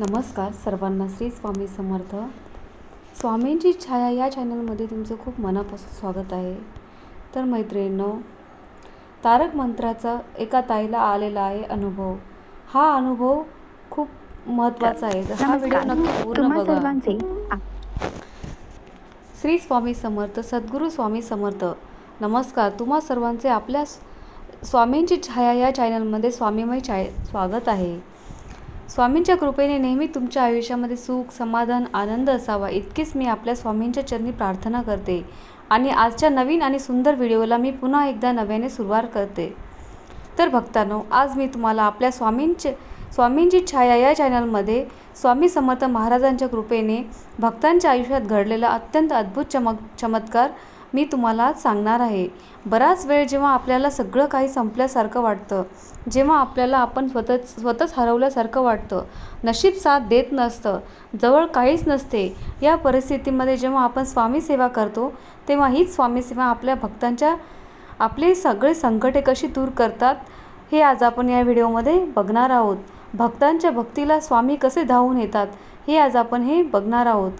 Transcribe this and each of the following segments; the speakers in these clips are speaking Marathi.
नमस्कार सर्वांना श्री स्वामी समर्थ. स्वामींची छाया या चॅनलमध्ये तुमचं खूप मनापासून स्वागत आहे. तर मैत्रिणींनो तारक मंत्राचा एका ताईला आलेला आहे अनुभव. हा अनुभव खूप महत्त्वाचा आहे. तर हा व्हिडिओ नक्की पूर्ण बघा. श्री स्वामी समर्थ सद्गुरू स्वामी समर्थ. नमस्कार. तुम्हा सर्वांचे आपल्या स्वामींची छाया या चॅनलमध्ये स्वामीमय छाय स्वागत आहे. स्वामींच्या कृपेने नेहमी तुमच्या आयुष्यामध्ये सुख समाधान आनंद असावा. इतकीच मी आपल्या स्वामींच्या चरणी प्रार्थना करते. आणि आजच्या नवीन आणि सुंदर व्हिडिओला मी पुन्हा एकदा नव्याने सुरुवात करते. तर भक्तांनो आज मी तुम्हाला आपल्या स्वामींचे स्वामींची छाया या चॅनलमध्ये स्वामी समर्थ महाराजांच्या कृपेने भक्तांच्या आयुष्यात घडलेला अत्यंत अद्भुत चमक चमत्कार मी तुम्हाला सांगणार आहे. बराच वेळ जेव्हा आपल्याला सगळं काही संपल्यासारखं वाटतं जेव्हा आपल्याला आपण स्वतः स्वतःच हरवल्यासारखं वाटतं नशीब साथ देत नसतं जवळ काहीच नसते या परिस्थितीमध्ये जेव्हा आपण स्वामीसेवा करतो तेव्हा हीच स्वामी सेवा आपल्या भक्तांच्या आपले सगळे संकटे कशी दूर करतात हे आज आपण या व्हिडिओमध्ये बघणार आहोत. भक्तांच्या भक्तीला स्वामी कसे धावून येतात हे आज आपण हे बघणार आहोत.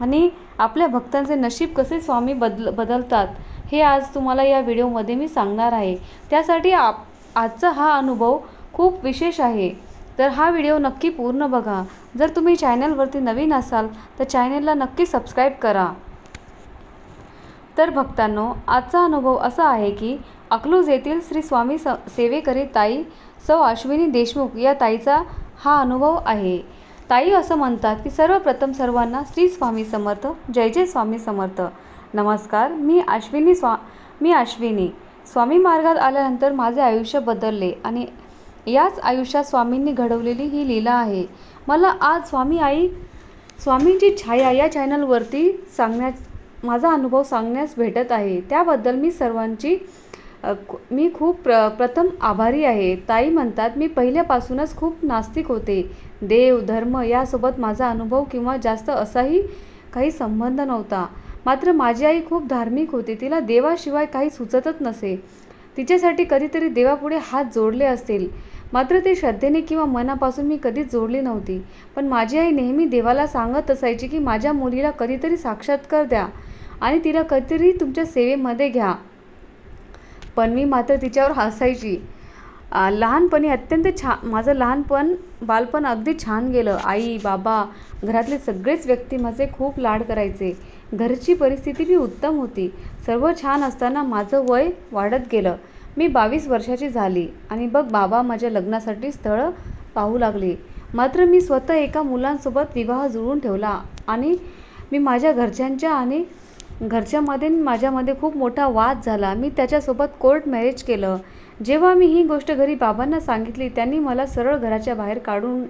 आणि आपल्या भक्तांचे नशीब कसे स्वामी बदल बदलतात हे आज तुम्हाला या व्हिडिओमध्ये मी सांगणार आहे. त्यासाठी आप आजचा हा अनुभव खूप विशेष आहे. तर हा व्हिडिओ नक्की पूर्ण बघा. जर तुम्ही चॅनलवरती नवीन असाल तर चॅनलला नक्की सबस्क्राईब करा. तर भक्तांनो आजचा अनुभव असा आहे की अकलूज येथील श्री स्वामी स सेवेकरी ताई सौ अश्विनी देशमुख या ताईचा हा अनुभव आहे. ताई असं म्हणतात की सर्वप्रथम सर्वांना श्री स्वामी समर्थ जय जय स्वामी समर्थ. नमस्कार मी अश्विनी स्वा मी अश्विनी. स्वामी मार्गात आल्यानंतर माझे आयुष्य बदलले आणि याच आयुष्यात स्वामींनी घडवलेली ही लीला आहे. मला आज स्वामी आई स्वामींची छाया या चॅनलवरती सांगण्यास माझा अनुभव सांगण्यास भेटत आहे. त्याबद्दल मी सर्वांची मी खूप प्र प्रथम आभारी आहे. ताई म्हणतात मी पहिल्यापासूनच खूप नास्तिक होते. देव धर्म यासोबत माझा अनुभव किंवा जास्त असाही काही संबंध नव्हता. मात्र माझी आई खूप धार्मिक होती. तिला देवाशिवाय काही सुचतच नसे. तिच्यासाठी कधीतरी देवापुढे हात जोडले असतील. मात्र ते श्रद्धेने किंवा मनापासून मी कधीच जोडली नव्हती. पण माझी आई नेहमी देवाला सांगत असायची की माझ्या मुलीला कधीतरी साक्षात्कार द्या आणि तिला कधीतरी तुमच्या सेवेमध्ये घ्या. पण मी मात्र तिच्यावर हसायची. लहानपणी अत्यंत छा माझं लहानपण बालपण अगदी छान गेलं. आई बाबा घरातले सगळेच व्यक्ती माझे खूप लाड करायचे. घरची परिस्थिती बी उत्तम होती. सर्व छान असताना माझं वय वाढत गेलं. मी बावीस वर्षाची झाली आणि बघ बाबा माझ्या लग्नासाठी स्थळं पाहू लागले. मात्र मी स्वतः एका मुलांसोबत विवाह जुळवून ठेवला आणि मी माझ्या घरच्यांच्या आणि घरच्यामध्ये आणि माझ्यामध्ये खूप मोठा वाद झाला. मी त्याच्यासोबत कोर्ट मॅरेज केलं. जेव्हा मी ही गोष्ट घरी बाबांना सांगितली त्यांनी मला सरळ घराच्या बाहेर काढून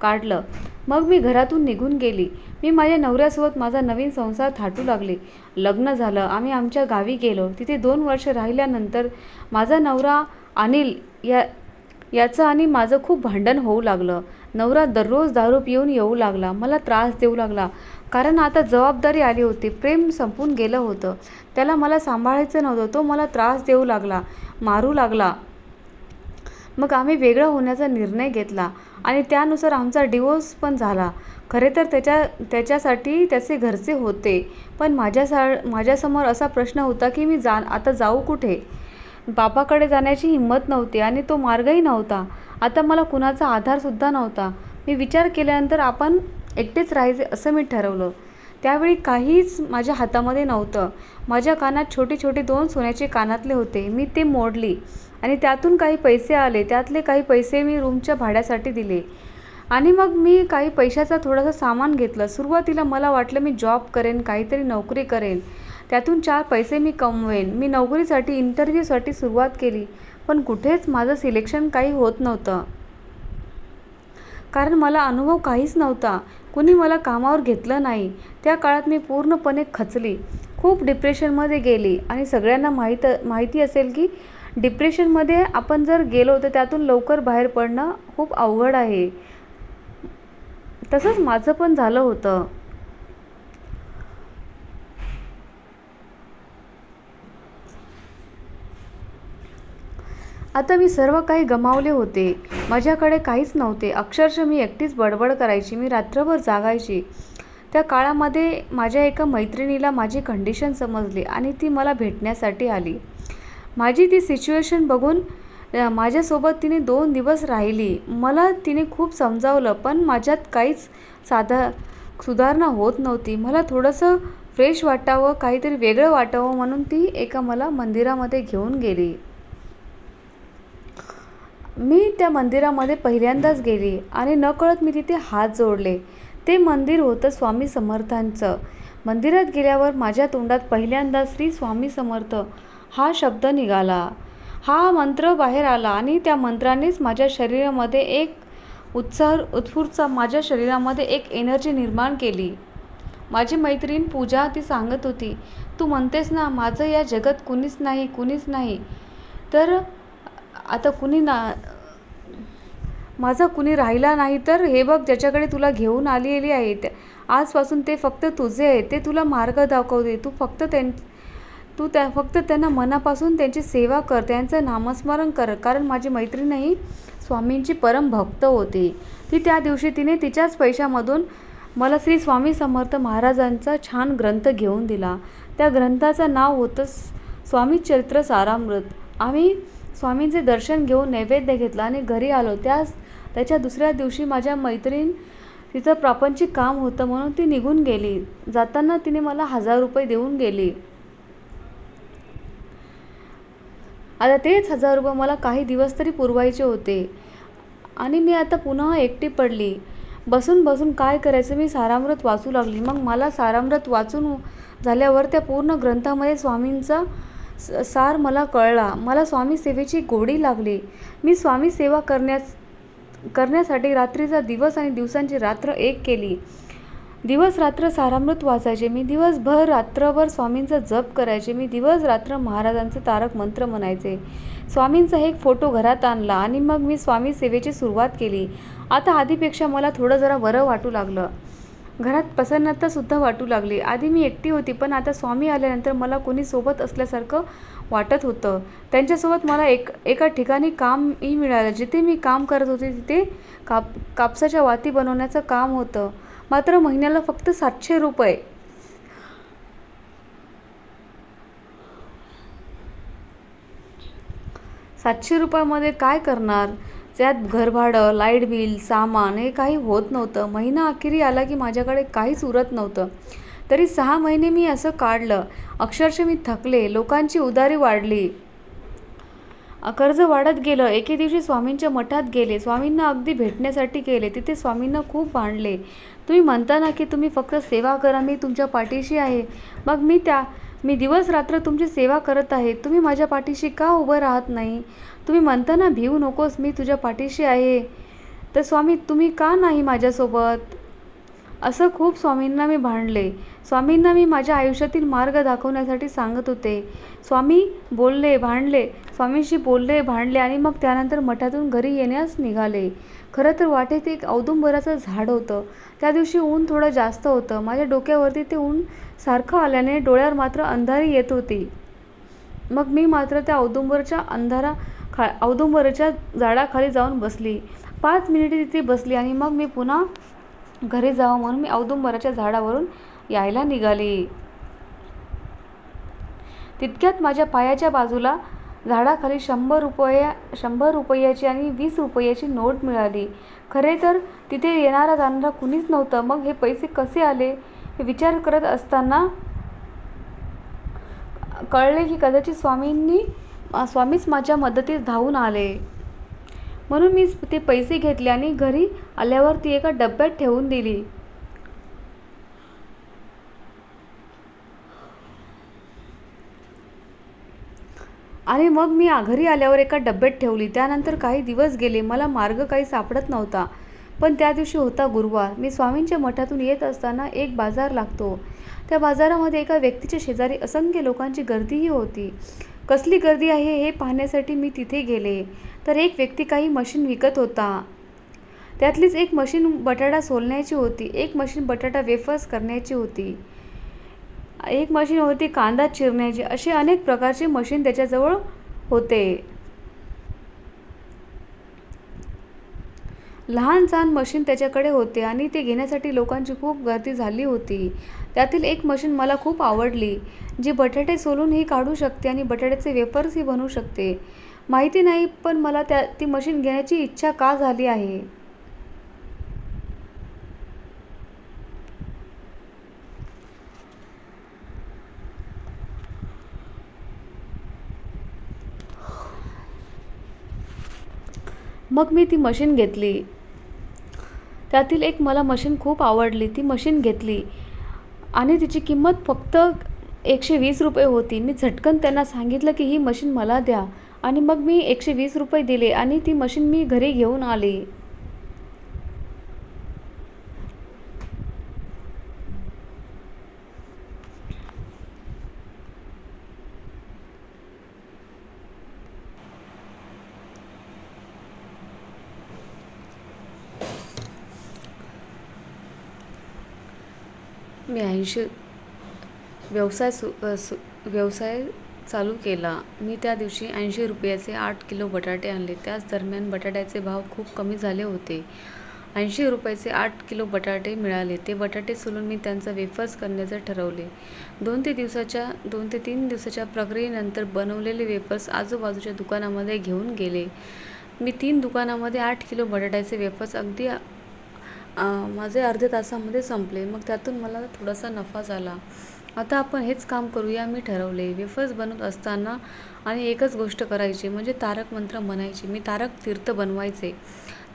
काढलं. मग मी घरातून निघून गेली. मी माझ्या नवऱ्यासोबत माझा नवीन संसार थाटू लागले. लग्न झालं. आम्ही आमच्या गावी गेलो. तिथे दोन वर्ष राहिल्यानंतर माझा नवरा अनिल या याचं आणि माझं खूप भांडण होऊ लागलं. नवरा दररोज दारू पिऊन येऊ लागला. मला त्रास देऊ लागला. कारण आता जबाबदारी आली होती. प्रेम संपून गेलं होतं. त्याला मला सांभाळायचं नव्हतं. तो मला त्रास देऊ लागला मारू लागला. मग आम्ही वेगळं होण्याचा निर्णय घेतला आणि त्यानुसार आमचा डिवोर्स पण झाला. खरे तर त्याच्या त्याच्यासाठी त्याचे घरचे होते. पण माझ्यासा माझ्यासमोर असा प्रश्न होता की मी जा आता जाऊ कुठे? बाबाकडे जाण्याची हिंमत नव्हती आणि तो मार्गही नव्हता. आता मला कुणाचा आधारसुद्धा नव्हता. मी विचार केल्यानंतर आपण एकटेच राहायचे असं मी ठरवलं. त्यावेळी काहीच माझ्या हातामध्ये नव्हतं. माझ्या कानात छोटे छोटे दोन सोन्याचे कानातले होते. मी ते मोडली आणि त्यातून काही पैसे आले. त्यातले काही पैसे मी रूमच्या भाड्यासाठी दिले. आणि मग मी काही पैशाचा थोडासा सामान घेतलं. सुरुवातीला मला वाटलं मी जॉब करेन काहीतरी नोकरी करेन. त्यातून चार पैसे मी कमवेन. मी नोकरीसाठी इंटरव्ह्यूसाठी सुरुवात केली पण कुठेच माझं सिलेक्शन काही होत नव्हतं. कारण मला अनुभव काहीच नव्हता. कुणी मला कामावर घेतलं नाही. त्या काळात मी पूर्णपणे खचली. खूप डिप्रेशनमध्ये गेली. आणि सगळ्यांना माहीत माहिती असेल की डिप्रेशनमध्ये आपण जर गेलो तर त्यातून लवकर बाहेर पडणं खूप अवघड आहे. तसंच माझं पण झालं होतं. आता मी सर्व काही गमावले होते. माझ्याकडे काहीच नव्हते. अक्षरशः मी एकटीच बडबड करायची. मी रात्रभर जागायची. त्या काळामध्ये माझ्या एका मैत्रिणीला माझी कंडिशन समजली आणि ती मला भेटण्यासाठी आली. माझी ती सिच्युएशन बघून माझ्यासोबत तिने दोन दिवस राहिली. मला तिने खूप समजावलं पण माझ्यात काहीच साधा सुधारणा होत नव्हती. मला थोडंसं फ्रेश वाटावं काहीतरी वेगळं वाटावं म्हणून ती एका मला मंदिरामध्ये घेऊन गेली. मी त्या मंदिरामध्ये पहिल्यांदाच गेली आणि नकळत मी तिथे हात जोडले. ते मंदिर होतं स्वामी समर्थांचं. मंदिरात गेल्यावर माझ्या तोंडात पहिल्यांदा श्री स्वामी समर्थ. हा शब्द निघाला. हा मंत्र बाहेर आला आणि त्या मंत्रानेच माझ्या शरीरामध्ये एक उत्साह उत्फूर्त माझ्या शरीरामध्ये एक एनर्जी निर्माण केली. माझी मैत्रीण पूजा ती सांगत होती तू म्हणतेस ना माझं या जगात कुणीच नाही कुणीच नाही. तर आता कुणी ना माझा कुणी राहिला नाही तर हे बघ ज्याच्याकडे तुला घेऊन आलेली आहे आजपासून ते फक्त तुझे आहे ते तुला मार्ग दाखवते. तू फक्त त्यां तू त्या फक्त त्यांना मनापासून त्यांची सेवा कर त्यांचं नामस्मरण कर. कारण माझी मैत्रीणही स्वामींची परम भक्त होती. ती त्या दिवशी तिने तिच्याच पैशामधून मला श्री स्वामी समर्थ महाराजांचा छान ग्रंथ घेऊन दिला. त्या ग्रंथाचं नाव होतं स्वामी चरित्र सारामृत. आम्ही स्वामींचे दर्शन घेऊन नैवेद्य घेतला आणि घरी आलो. त्याच त्याच्या दुसऱ्या दिवशी माझ्या मैत्रीण तिचं प्रापंचिक काम होतं म्हणून ती निघून गेली. जाताना तिने मला हजार रुपये देऊन गेली. आता तेच हजार रुपये मला काही दिवस तरी पुरवायचे होते. आणि मी आता पुन्हा एकटी पडली. बसून बसून काय करायचं मी सारामृत वाचू लागली. मग मला सारामृत वाचून झाल्यावर त्या पूर्ण ग्रंथामध्ये स्वामींचा सार मला कळला. मला स्वामी सेवेची गोडी लागली. मी स्वामी सेवा करण्यास करण्यासाठी रात्रीचा दिवस आणि दिवसांची रात्र एक केली. दिवस रात्र सारामृत वाचायचे. मी दिवसभर रात्रभर स्वामींचा जप करायचे. मी दिवस रात्र महाराजांचे तारक मंत्र म्हणायचे. स्वामींचा एक फोटो घरात आणला आणि मग मी स्वामी सेवेची सुरुवात केली. आता आधीपेक्षा मला थोडं जरा बरं वाटू लागलं. घरात प्रसन्नतासुद्धा वाटू लागली. आधी मी एकटी होती पण आता स्वामी आल्यानंतर मला कोणी सोबत असल्यासारखं वाटत होतं. त्यांच्यासोबत मला एक एका ठिकाणी कामही मिळालं. जिथे मी काम करत होते तिथे काप कापसाच्या वाती बनवण्याचं काम होतं. मात्र महिन्याला फक्त सातशे रुपये. सातशे रुपयामध्ये काय करणार? त्यात घरभाडं लाइट बिल सामान हे काही होत नव्हतं. महिना अखेरी आला की माझ्याकडे काहीच उरत नव्हतं. तरी सहा महिने मी असं काढलं. अक्षरशः मी थकले. लोकांची उदारी वाढली. कर्ज वाढत गेलं. एके दिवशी स्वामींच्या मठात गेले. स्वामींना अगदी भेटण्यासाठी गेले. तिथे स्वामींना खूप भांडले. तुम्ही म्हणता ना की तुम्ही फक्त सेवा करा. मी तुमच्या पाठीशी आहे. मग मी त्या मी दिवस रात्र तुमची सेवा करत आहे. तुम्ही माझ्या पाठीशी का उभं राहत नाही? तुम्ही म्हणता ना भिवू नकोस मी तुझ्या पाठीशी आहे. तर स्वामी तुम्ही का नाही माझ्यासोबत? असं खूप स्वामींना मी भांडले. स्वामींना मी माझ्या आयुष्यातील मार्ग दाखवण्यासाठी सांगत होते. स्वामी बोलले भांडले. स्वामींशी बोलले भांडले आणि मग त्यानंतर मठातून घरी येण्यास निघाले. खरं तर वाटेत एक औदुंबराचं झाड होतं. त्या दिवशी ऊन थोडं जास्त होतं. माझ्या डोक्यावरती ते ऊन सारखं आल्याने डोळ्यावर मात्र अंधारी येत होती. मग मी मात्र त्या औदुंबरच्या अंधारा खा औदुंबराच्या झाडाखाली जाऊन बसली. पाच मिनिटे तिथे बसली आणि मग मी पुन्हा घरी जावं म्हणून मी औदुंबराच्या झाडावरून यायला निघाली. तितक्यात माझ्या पायाच्या बाजूला झाडाखाली शंभर रुपया शंभर रुपयाची आणि वीस रुपयाची नोट मिळाली. खरे तर तिथे येणारा जाणारा कुणीच नव्हतं. मग हे पैसे कसे आले? हे विचार करत असताना कळले की कदाचित स्वामींनी स्वामीच माझ्या मदतीस धावून आले. म्हणून मी ते पैसे घेतले आणि घरी आल्यावर ती एका डब्यात ठेवून दिली. आणि मग मी घरी आल्यावर एका डब्यात ठेवली. त्यानंतर काही दिवस गेले. मला मार्ग काही सापडत नव्हता. पण त्या दिवशी होता गुरुवार. मी स्वामींच्या मठातून येत असताना एक बाजार लागतो. त्या बाजारामध्ये एका व्यक्तीच्या शेजारी असंख्य लोकांची गर्दीही होती. कसली गर्दी आहे हे पाहण्यासाठी मी तिथे गेले. तर एक व्यक्ती काही मशीन विकत होता. त्यातलीच एक मशीन बटाटा सोलण्याची होती. एक मशीन बटाटा वेफर्स करण्याची होती. एक मशीन होती कांदा चिरण्याची. असे अनेक प्रकारचे मशीन त्याच्याजवळ होते. लहान सहान मशीन त्याच्याकडे होते आणि ते घेण्यासाठी लोकांची खूप गर्दी झाली होती. त्यातील एक मशीन मला खूप आवडली जी बटाटे सोलूनही काढू शकते आणि बटाट्याचे वेफर्सही बनवू शकते. माहिती नाही पण मला त्या ती मशीन घेण्याची इच्छा का झाली आहे? मग मी ती मशीन घेतली. त्यातील एक मला मशीन खूप आवडली. ती मशीन घेतली. आणि तिची किंमत फक्त एकशे वीस रुपये होती. मी झटकन त्यांना सांगितलं की ही मशीन मला द्या. आणि मग मी एकशे वीस रुपये दिले आणि ती मशीन मी घरी घेऊन आले. मी ऐंशी व्यवसाय सु सु व्यवसाय चालू केला. मी त्या दिवशी ऐंशी रुपयाचे आठ किलो बटाटे आणले. त्याच दरम्यान बटाट्याचे भाव खूप कमी झाले होते. ऐंशी रुपयाचे आठ किलो बटाटे मिळाले. ते बटाटे सोलून मी त्यांचा वेफर्स करण्याचे ठरवले. दोन ते दिवसाच्या दोन ते तीन दिवसाच्या प्रक्रियेनंतर बनवलेले वेफर्स आजूबाजूच्या दुकानामध्ये घेऊन गेले. मी तीन दुकानामध्ये आठ किलो बटाट्याचे वेफर्स अगदी माझे अर्ध्या तासामध्ये संपले. मग त्यातून मला थोडासा नफा झाला. आता आपण हेच काम करूया मी ठरवले. वेफर्स बनवत असताना आणि एकच गोष्ट करायची म्हणजे तारक मंत्र म्हणायचे. मी तारक तीर्थ बनवायचे.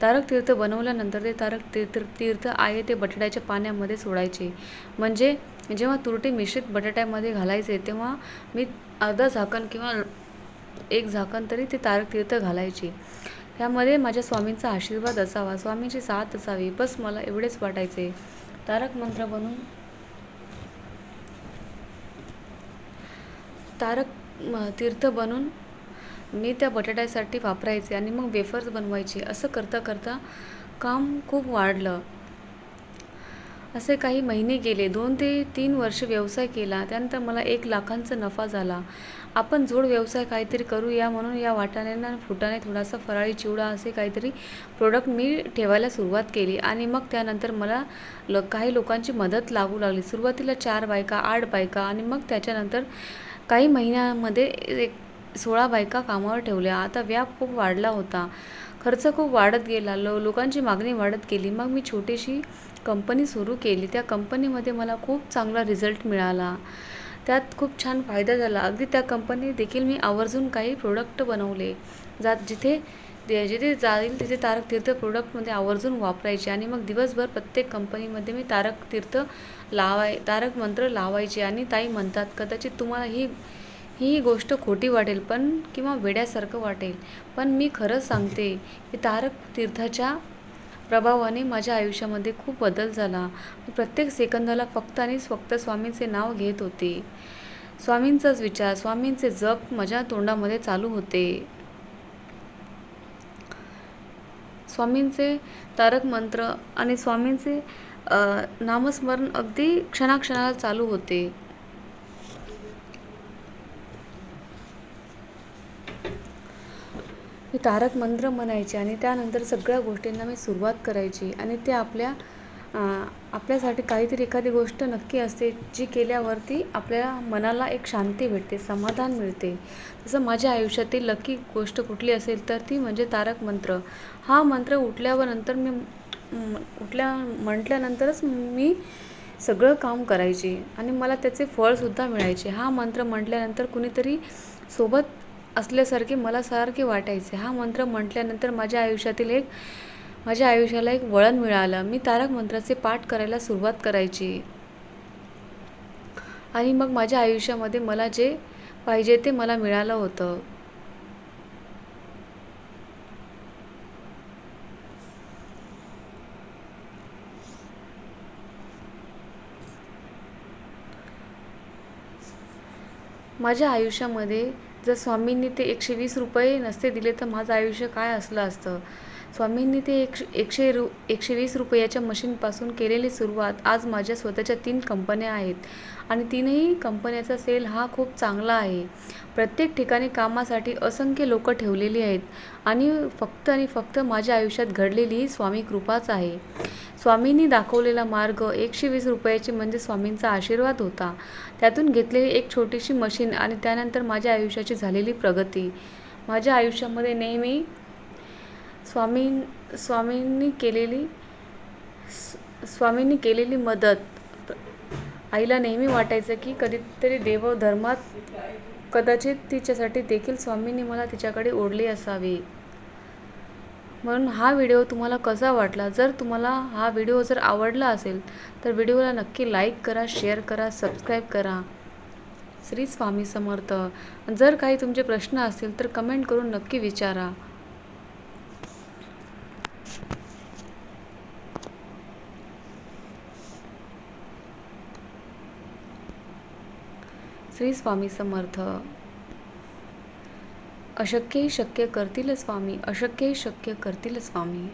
तारक तीर्थ बनवल्यानंतर ते तारक तीर्थ तीर्थ आहे ते बटाट्याच्या पाण्यामध्ये सोडायचे. म्हणजे जेव्हा तुरटी मिश्रित बटाट्यामध्ये घालायचे तेव्हा मी अर्धा झाकण किंवा एक झाकण तरी ते तारक तीर्थ घालायचे. त्यामध्ये माझ्या स्वामींचा आशीर्वाद असावा स्वामींची साथ असावी बस मला एवढेच वाटायचे. तारक मंत्र बनून. तारक तीर्थ बनून मी त्या बटाट्यासाठी वापरायचे आणि मग वेफर्स बनवायचे. असं करता करता काम खूप वाढलं. असे काही महिने गेले. दोन ते तीन वर्ष व्यवसाय केला. त्यानंतर मला एक लाखांचा नफा झाला. आपण जोड व्यवसाय काहीतरी करूया म्हणून या वाटाण्यांना फुटाणे थोडासा फराळी चिवडा असे काहीतरी प्रोडक्ट मी ठेवायला सुरुवात केली. आणि मग त्यानंतर मला ल काही लोकांची मदत लागू लागली. सुरुवातीला चार बायका आठ बायका आणि मग त्याच्यानंतर काही महिन्यामध्ये एक सोळा बायका कामावर ठेवल्या. आता व्याप खूप वाढला होता. खर्च खूप वाढत गेला. लो लोकांची मागणी वाढत गेली. मग मी छोटीशी कंपनी सुरू केली. त्या कंपनीमध्ये मला खूप चांगला रिझल्ट मिळाला. त्यात खूप छान फायदा झाला. अगदी त्या कंपनी देखील मी आवर्जून काही प्रोडक्ट बनवले. जात जिथे जिथे जाईल तिथे तारक तीर्थ प्रोडक्टमध्ये आवर्जून वापरायचे आणि मग दिवसभर प्रत्येक कंपनीमध्ये मी तारक तीर्थ लावाय तारक मंत्र लावायचे आणि ताई म्हणतात कदाचित तुम्हाला ही ही गोष्ट खोटी वाटेल पण किंवा वेड्यासारखं वाटेल. पण मी खरंच सांगते की तारक तीर्थाच्या प्रभावाने माझ्या आयुष्यामध्ये खूप बदल झाला. मी प्रत्येक सेकंदाला फक्त आणि फक्त स्वामींचे नाव घेत होते. स्वामींचाच विचार स्वामींचे जप माझ्या तोंडामध्ये चालू होते. स्वामींचे तारक मंत्र आणि स्वामींचे नामस्मरण अगदी क्षणाक्षणाला चालू होते. मी तारक मंत्र म्हणायचे आणि त्यानंतर सगळ्या गोष्टींना मी सुरुवात करायची आणि ते आपल्या आपल्यासाठी काहीतरी एखादी गोष्ट नक्की असते जी केल्यावरती आपल्या मनाला एक शांती भेटते समाधान मिळते. जसं माझ्या आयुष्यातील लकी गोष्ट कुठली असेल तर ती म्हणजे तारक मंत्र. हा मंत्र उठल्यावर नंतर मी उठल्या म्हटल्यानंतरच मी सगळं काम करायचे आणि मला त्याचे फळसुद्धा मिळायचे. हा मंत्र म्हटल्यानंतर कुणीतरी सोबत असल्यासारखे मला सारखे वाटायचे. हा मंत्र म्हटल्यानंतर माझ्या आयुष्यातील एक माझ्या आयुष्याला एक वळण मिळालं. मी तारक मंत्राचे पाठ करायला सुरुवात करायची. आणि मग माझ्या आयुष्यामध्ये मला जे पाहिजे ते मला मिळालं होतं. माझ्या आयुष्यामध्ये जर स्वामींनी ते एकशे वीस रुपये नसते दिले तर माझं आयुष्य काय असलं असतं? स्वामींनी ते एकशे एकशे रु एकशे वीस रुपयाच्या मशीनपासून केलेली सुरुवात आज माझ्या स्वतःच्या तीन कंपन्या आहेत. आणि तीनही कंपन्याचा सेल हा खूप चांगला आहे. प्रत्येक ठिकाणी कामासाठी असंख्य लोकं ठेवलेली आहेत. आणि फक्त आणि फक्त माझ्या आयुष्यात घडलेली ही स्वामी कृपाच आहे. स्वामींनी दाखवलेला मार्ग एकशे वीस रुपयाची म्हणजे स्वामींचा आशीर्वाद होता. त्यातून घेतलेली एक छोटीशी मशीन आणि त्यानंतर माझ्या आयुष्याची झालेली प्रगती. माझ्या आयुष्यामध्ये नेहमी स्वामी स्वामींनी केलेली स्वामींनी केलेली मदत. आईला नेहमी वाटायचं की कधीतरी देवधर्मात कदाचित तिच्यासाठी देखील स्वामींनी मला तिच्याकडे ओढली असावी. म्हणून हा व्हिडिओ तुम्हाला कसा वाटला? जर तुम्हाला हा व्हिडिओ जर आवडला असेल तर व्हिडिओला नक्की लाईक करा शेअर करा सबस्क्राईब करा. श्री स्वामी समर्थ. जर काही तुमचे प्रश्न असतील तर कमेंट करून नक्की विचारा. श्री स्वामी समर्थ. अशक्यही शक्य करतील स्वामी अशक्यही शक्य करतील स्वामी.